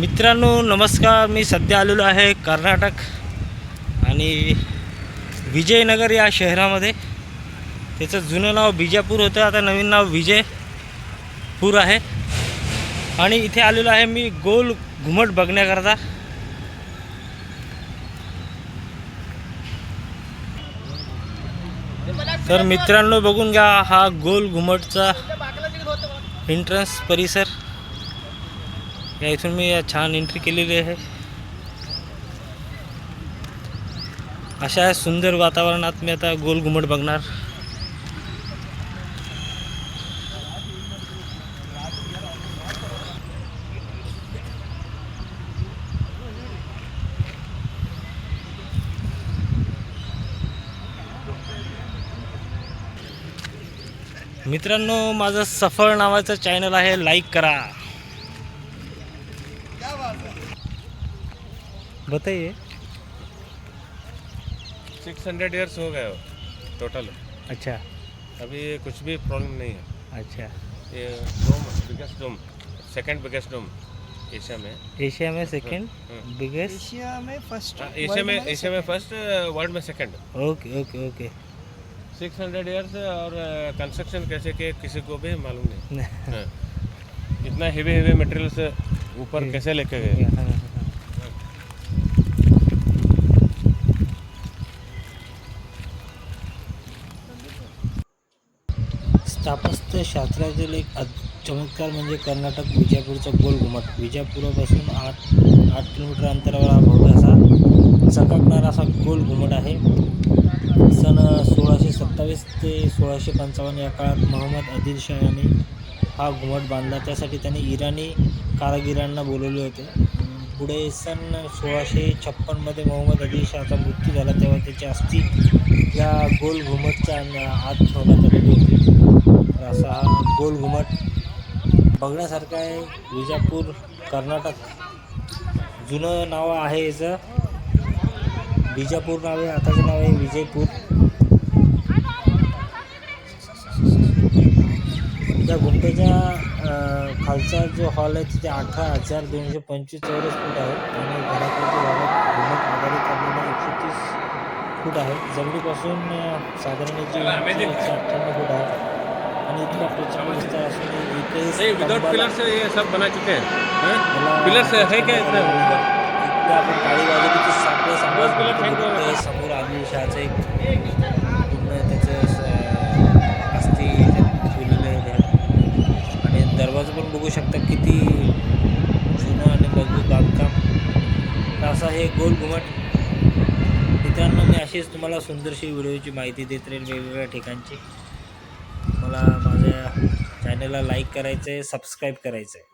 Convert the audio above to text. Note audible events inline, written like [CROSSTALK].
मित्रांनो नमस्कार. मी सध्या आलेलो आहे कर्नाटक आणि विजयनगर या शहरामध्ये. त्याचं जुनं नाव बिजापूर होतं. आता नवीन नाव विजयपूर आहे. आणि इथे आलेलो आहे मी गोल घुमट बघण्याकरता. तर मित्रांनो बघून घ्या हा गोल घुमटचा एंट्रन्स परिसर. या इथून मी या छान एंट्री केलेली आहे. अशा सुंदर वातावरणात मी आता गोल घुमट बघणार. मित्रांनो माझं सफळ नावाचं चॅनल आहे लाईक करा. बताइए। सिक्स हंड्रेड ईयर्स हो गए हो टोटल अच्छा। अभी कुछ भी प्रॉब्लम नहीं है। अच्छा। ये dome biggest dome second biggest dome Asia में। एशिया में सेकंड। बिगेस्ट एशिया में फ़र्स्ट हाँ, एशिया में एशिया में फ़र्स्ट वर्ल्ड में second okay okay okay six hundred years और कंस्ट्रक्शन कैसे के किसी को भी मालूम नहीं। [LAUGHS] हाँ। इतना हेवी हेवी मटेरियल्स ऊपर कैसे लेके गए स्थापत्य शास्त्रातील एक चमत्कार म्हणजे कर्नाटक विजापूरचा गोल घुमट विजापुरापासून आठ आठ किलोमीटर अंतरावर हा भव्य असा चकाकणारा असा गोल घुमट आहे. सन सोळाशे सत्तावीस ते सोळाशे पंचावन्न या काळात मोहम्मद आदिलशाह यांनी हा घुमट बांधला. त्यासाठी त्यांनी इराणी कारागिरांना बोलवले होते. पुढे सन सोळाशे छप्पनमध्ये मोहम्मद आदिलशहाचा मृत्यू झाला तेव्हा त्याची अस्थी या गोल घुमटच्या आत ठेवण्यात आलेली होती. तर असा हा गोल घुमट बघण्यासारखं आहे. विजापूर कर्नाटक जुनं नाव आहे याचं. विजापूर नाव आहे आताचं नाव आहे विजयपूर. त्या घुमटेच्या खालचा जो हॉल आहे तिथे अठरा हजार दोनशे पंचवीस चौरस फूट आहे. आणि घराकडच्या भागात घुमट आधारित असलेला एकशे तीस फूट आहे. जमिनीपासून साधारण एकशे अठ्ठ्याण्णव फूट आहे. आणि इतका प्रचंड विस्तार असून एकही विदाउट स्तंभाला- पिलर्स ये सब बना चुके हैं? याला पिलर्स है क्या इतना इकडे आपण काळी सापळे फेकू बघतोय. समोर आदिलशहाचं एक पूर्ण त्याचं स- अस्थि ठेवलेलं आहे त्यात. आणि दरवाजा पण बघू शकता किती जुनं आणि मजबूत बांधकाम. तर असा हे गोल घुमट. मित्रांनो मी अशीच तुम्हाला सुंदरशी व्हिडिओची माहिती देत राहील वेगवेगळ्या ठिकाणची. मला माझ्या चॅनलला लाईक करायचं आहे सबस्क्राईब करायचं आहे